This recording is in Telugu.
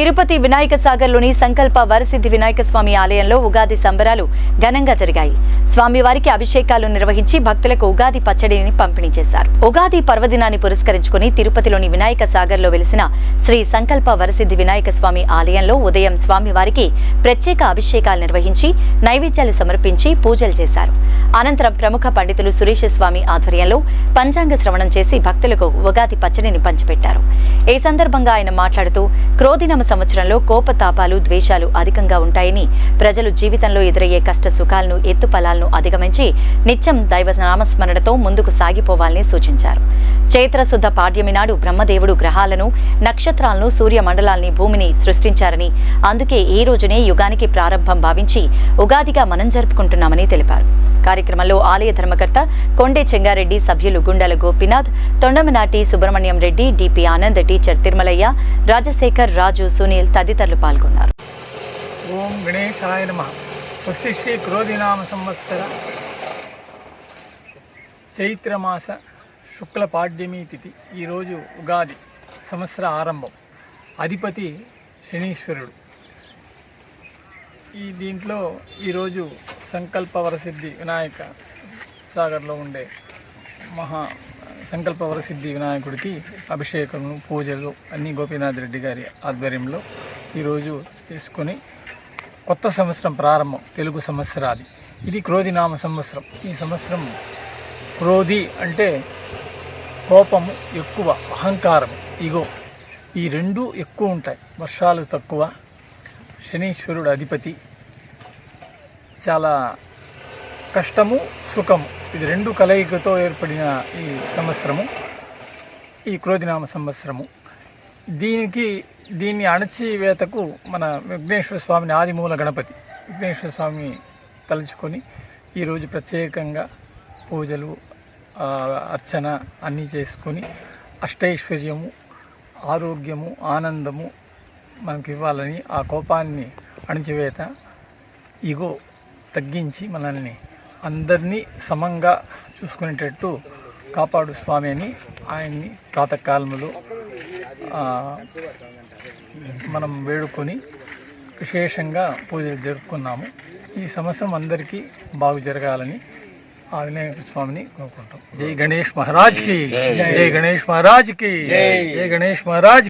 తిరుపతి వినాయక సాగర్లోని సంకల్ప వరసిద్ధి వినాయక స్వామి ఆలయంలో ఉగాది సంబరాలు ఘనంగా జరిగాయి. స్వామివారికి అభిషేకాలు నిర్వహించి భక్తులకు ఉగాది పచ్చడిని పంపిణీ చేశారు. ఉగాది పర్వదినాన్ని పురస్కరించుకుని తిరుపతిలోని వినాయక సాగర్లో వెలిసిన శ్రీ సంకల్ప వరసిద్ధి వినాయక స్వామి ఆలయంలో ఉదయం స్వామివారికి ప్రత్యేక అభిషేకాలు నిర్వహించి నైవేద్యాలు సమర్పించి పూజలు చేశారు. అనంతరం ప్రముఖ పండితులు సురేష స్వామి ఆధ్వర్యంలో పంచాంగ శ్రవణం చేసి భక్తులకు ఉగాది పచ్చడిని పంచిపెట్టారు. ఈ సందర్భంగా ఆయన మాట్లాడుతూ క్రోధినమ సంవత్సరంలో కోపతాపాలు ద్వేషాలు అధికంగా ఉంటాయని ప్రజలు జీవితంలో ఎదురయ్యే కష్ట సుఖాలను ఎత్తుపలాలను అధిగమించి నిత్యం దైవ నామస్మరణతో ముందుకు సాగిపోవాలని సూచించారు. చైత్రశుద్ధ పాడ్యమి నాడు బ్రహ్మదేవుడు గ్రహాలను నక్షత్రాలను సూర్య మండలాల్ని భూమిని సృష్టించారని అందుకే ఈ రోజునే యుగానికి ప్రారంభం భావించి ఉగాదిగా మనం జరుపుకుంటున్నామని తెలిపారు. కార్యక్రమంలో ఆలయ ధర్మకర్త కొండే చెంగారెడ్డి సభ్యులు గుండాల గోపీనాథ్ తొండమనాటి సుబ్రహ్మణ్యం రెడ్డి డిపి ఆనంద్ టీచర్ తిరుమలయ్య రాజశేఖర్ రాజు సునీల్ తదితరులు పాల్గొన్నారు. ఓం గణేశాయ నమ. స్వస్తి శ్రీ క్రోధినామ సంవత్సర చైత్రమాస శుక్ల పాడ్యమి తిథి. ఈరోజు ఉగాది సంవత్సర ఆరంభం. అధిపతి శనీశ్వరుడు. ఈ దీంట్లో ఈరోజు సంకల్ప వరసిద్ధి వినాయక సాగర్లో ఉండే మహా సంకల్ప వరసిద్ధి వినాయకుడికి అభిషేకము పూజలు అన్నీ గోపీనాథ్ రెడ్డి గారి ఆధ్వర్యంలో ఈరోజు చేసుకొని కొత్త సంవత్సరం ప్రారంభం తెలుగు సంవత్సరాది. ఇది క్రోధి నామ సంవత్సరం. ఈ సంవత్సరం క్రోధి అంటే కోపము ఎక్కువ అహంకారం ఇగో. ఈ రెండు ఎక్కువ ఉంటాయి వర్షాలు తక్కువ శనీశ్వరుడు అధిపతి. చాలా కష్టము సుఖము. ఇది రెండు కలయికతో ఏర్పడిన ఈ సంవత్సరము ఈ క్రోధినామ సంవత్సరము. దీనికి దీన్ని అణచివేతకు మన విఘ్నేశ్వర స్వామిని ఆదిమూల గణపతి విఘ్నేశ్వర స్వామి తలుచుకొని ఈరోజు ప్రత్యేకంగా పూజలు అర్చన అన్నీ చేసుకొని అష్టైశ్వర్యము ఆరోగ్యము ఆనందము మనకి ఇవ్వాలని ఆ కోపాన్ని అణచివేత ఇగో తగ్గించి మనల్ని అందరినీ సమంగా చూసుకునేటట్టు కాపాడు స్వామి అని ఆయన్ని ప్రాతకాలములో మనం వేడుకొని విశేషంగా పూజలు జరుపుకున్నాము. ఈ సంవత్సరం అందరికీ బాగు జరగాలని ఆ వినాయక స్వామిని కోరుకుంటాం. జై గణేష్ మహారాజ్కి జై గణేష్ మహారాజ్కి జై గణేష్ మహారాజ్